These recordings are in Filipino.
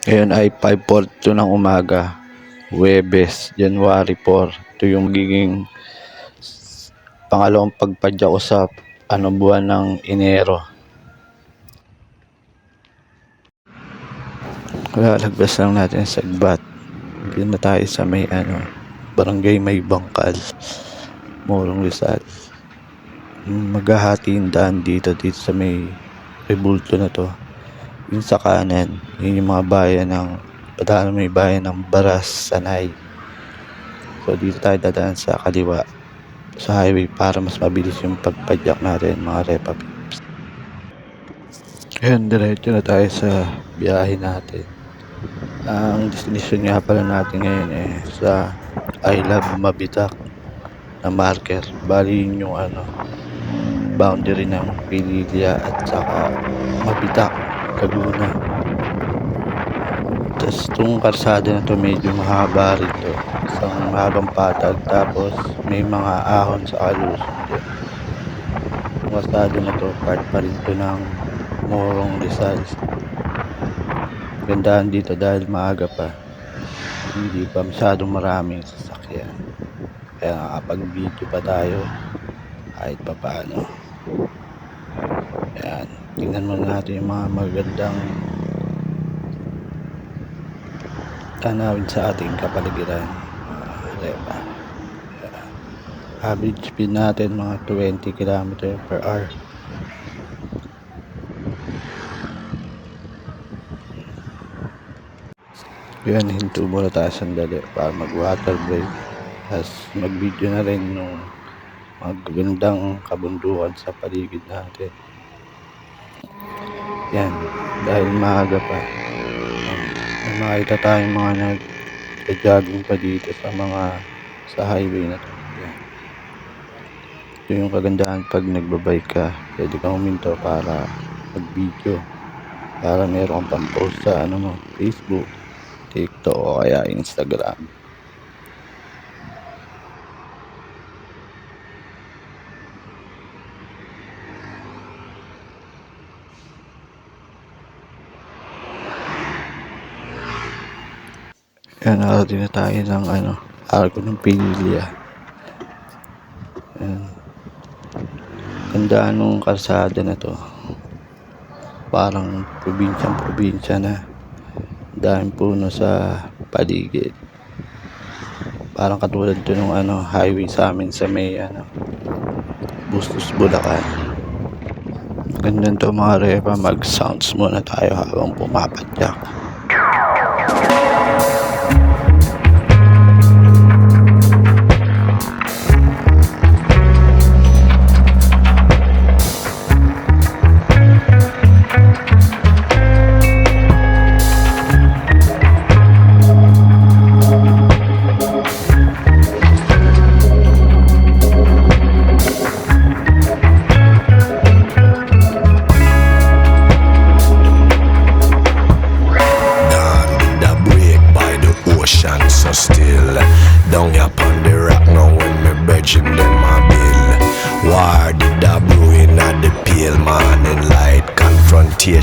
Ngayon ay 5.42 ng umaga, Webes, January 4. Ito yung magiging pangalawang pagpadya ko sa ano, buwan ng Enero. Lalagpas lang natin sa Agbat. Diyan na tayo sa may ano, barangay may bangkal. Morong Rizal. Maghahati yung daan dito, dito sa may rebulto na to. Yung sa kanan, yun yung mga bayan ng, padaan may bayan ng Baras, Sanay. So dito tayo dadaan sa kaliwa sa highway para mas mabilis yung pagpadyak natin mga repa pips. Ayan, diretso na tayo sa biyahe natin. Ang destination nga pala natin ngayon eh sa I Love Mabitak na marker. Bali yun yung ano, boundary ng Pililia at saka Mabitak, Laguna. Tapos itong karsada na to medyo mahaba rin to. Isang mahabang patag tapos may mga ahon sa kalusong din. Yung karsada na to part pa rin to ng Morong Rizal. Gandaan dito dahil maaga pa. Hindi pa masyadong maraming sasakyan. Kaya nakapag-video pa tayo kahit pa paano. Ayan. Tingnan mo natin yung mga magandang tanawin sa ating kapaligiran. Uh, diba? Ayan. Average speed natin mga 20 km per hour. Yan, hinto muna tayo sandali para mag water break. Tapos mag video na rin nung magagandang kabundukan sa paligid natin. Yan, dahil maaga pa. May makita tayong mga nag-jogging pa dito sa mga sa highway na to. Yan. Ito yung kagandahan pag nagbabike ka. Pwede kang huminto para mag-video. Para meron kang pang-post sa ano mo, Facebook, TikTok o kaya Instagram. Yan, nakarating na tayo ng ano, arko ng Pililia. Yan. Ganda nung kalsada na to. Parang probinsyang probinsya na. Daming puno sa paligid. Parang katulad to nung ano, highway sa amin sa may ano, Bustos, Bulacan. Ganda to mga repa, mag-sounds muna tayo habang pumapadyak.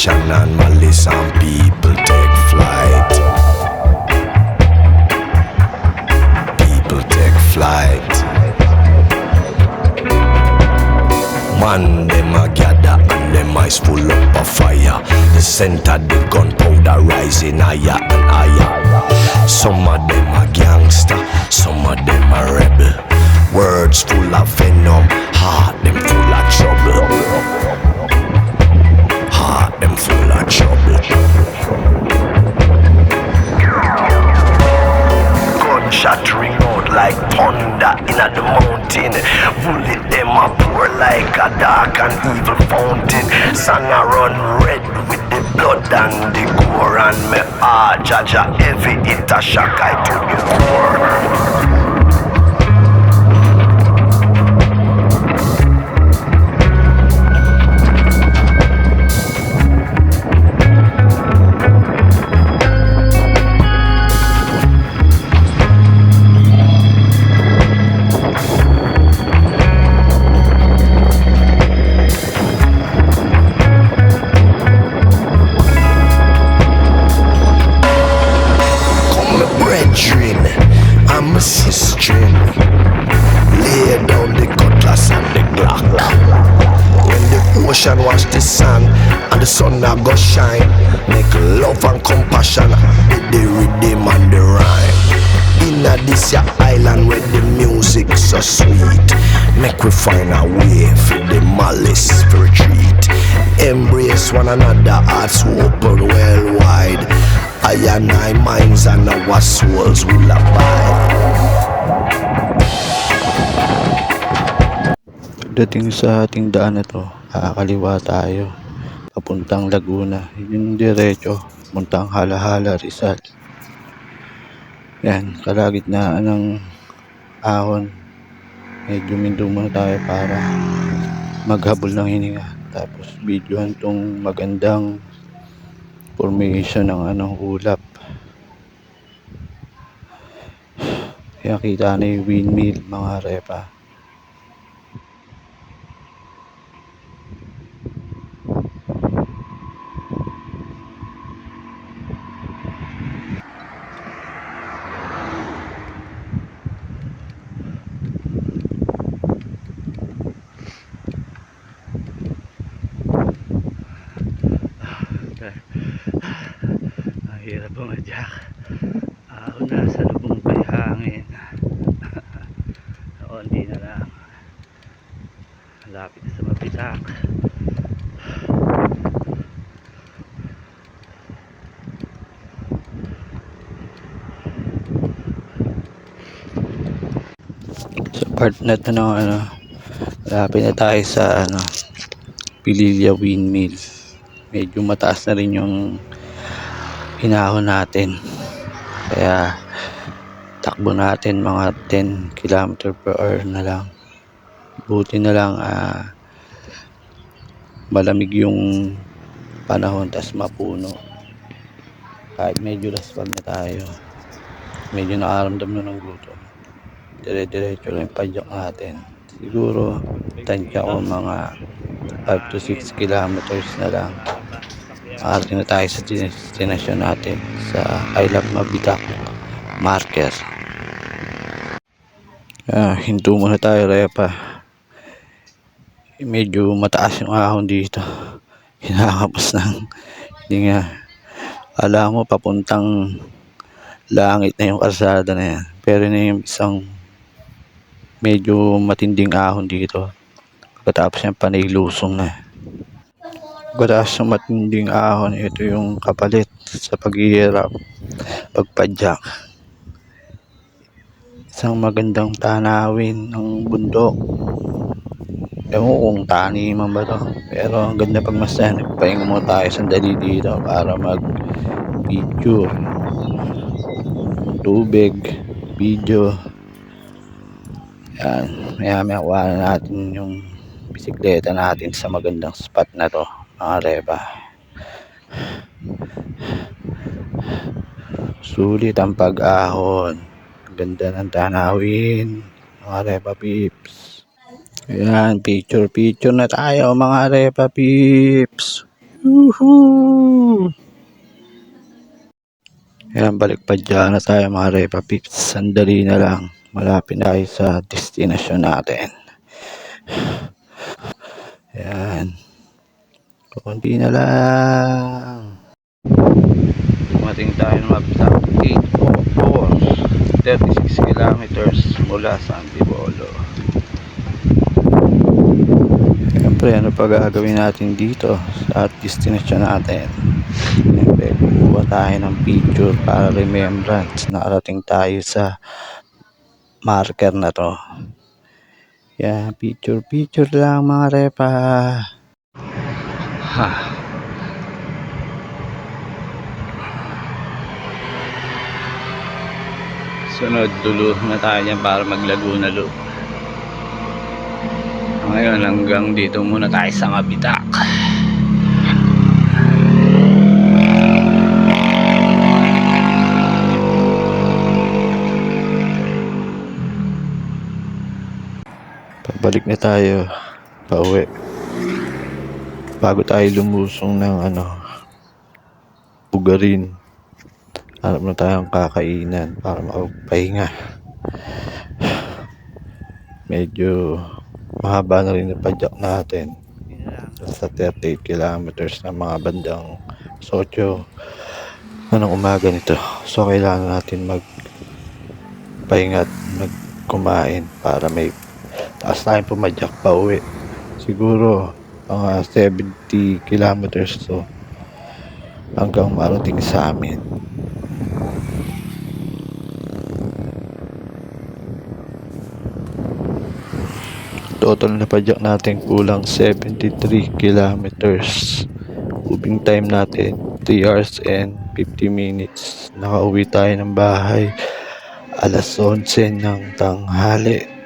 Confrontation and malice and people take flight People take flight Man, them a gather and them eyes full up of fire. The center, the gunpowder rising higher and higher. Some of them a gangster, some of them a rebel. Words full of venom, Gunshot ring out like thunder in the mountain. Bullet them a pour like a dark and evil fountain. Sun a run red with the blood and the gore and me heart jaja heavy it a shock I to the. Passion, watch the sun and the sun now go shine. Make love and compassion with the rhythm and the rhyme. Inna this ya island where the music so sweet. Make we find a way for the malice retreat. Embrace one another, hearts open well wide. I and I minds and our souls will abide. Dating sa ating daan na to, kakaliwa tayo. Papuntang Laguna. Yung diretso, papuntang Halahala, Rizal. Yan, kalagitnaan ng ahon. Medyo mindo muna tayo para maghabol ng hininga. Tapos videohan tong magandang formation ng anong ulap. Kaya kita na yung windmill mga repa. Ang hirap bumadyak. Ako na sa lubong pa hangin. Onti na lang. Malapit sa mapitak. Sa part na to ng ano, malapit na tayo sa ano, Pililya Windmill. Medyo mataas na rin yung hinahon natin. Kaya takbo natin mga 10 km per hour na lang. Buti na lang ah, malamig yung panahon tas mapuno. Kahit medyo laspag na tayo. Medyo nakaramdam na ng gutom. Dire-diretso lang yung padyak natin. Siguro tansya ko mga 5 to 6 kilometers na lang. Arating na tayo sa destination natin sa I Love Mabitak marker. Ah, hinto muna tayo repa. Medyo mataas yung ahon dito. Hinakapos ng hindi nga. Alam mo papuntang langit na yung kalsada na yan. Pero na yung isang medyo matinding ahon dito. Pagkatapos yan panay na. Pagkatapos ng matinding ahon, ito yung kapalit sa paghihirap, pagpadyak. Isang magandang tanawin ng bundok. Ewan ko kung taniman ba to. Pero ang ganda pagmasdan. Nagpahinga muna tayo sandali dito para mag picture. Tubig, video. Yan. Maya maya natin yung bisikleta natin sa magandang spot na to. Mga reba. Sulit ang pag-ahon. Ganda ng tanawin. Mga reba peeps. Ayan, picture picture na tayo mga repa peeps. Woohoo! Ayan, balik pa dyan na tayo mga repa peeps. Sandali na lang. Malapit na tayo sa destination natin. Ayan. Kunti na lang. Dumating tayo ng Mabsak 804. 36 kilometers mula sa Antipolo. Siyempre, ano pa gagawin natin dito sa destination natin? Siyempre, kukuha tayo ng picture para remembrance. Nakarating tayo sa marker na to. Yan, picture, picture lang mga repa. Ha. Sunod, dulo na tayo para maglago na loop. Ngayon hanggang dito muna tayo sa Mabitak. Pabalik na tayo pauwi. Bago tayo lumusong ng ano, bugarin. Hanap na tayong kakainan para makapagpahinga. Medyo mahaba na rin ang padyak natin. sa 38 kilometers na mga bandang Socho anong umaga nito so kailangan natin mag pahinga magkumain para may taas tayong pumadyak pa uwi siguro mga 70 kilometers to hanggang marating sa amin. Total na padyak natin kulang 73 kilometers. Moving time natin 3 hours and 50 minutes. Nakauwi tayo ng bahay alas 11 ng tanghali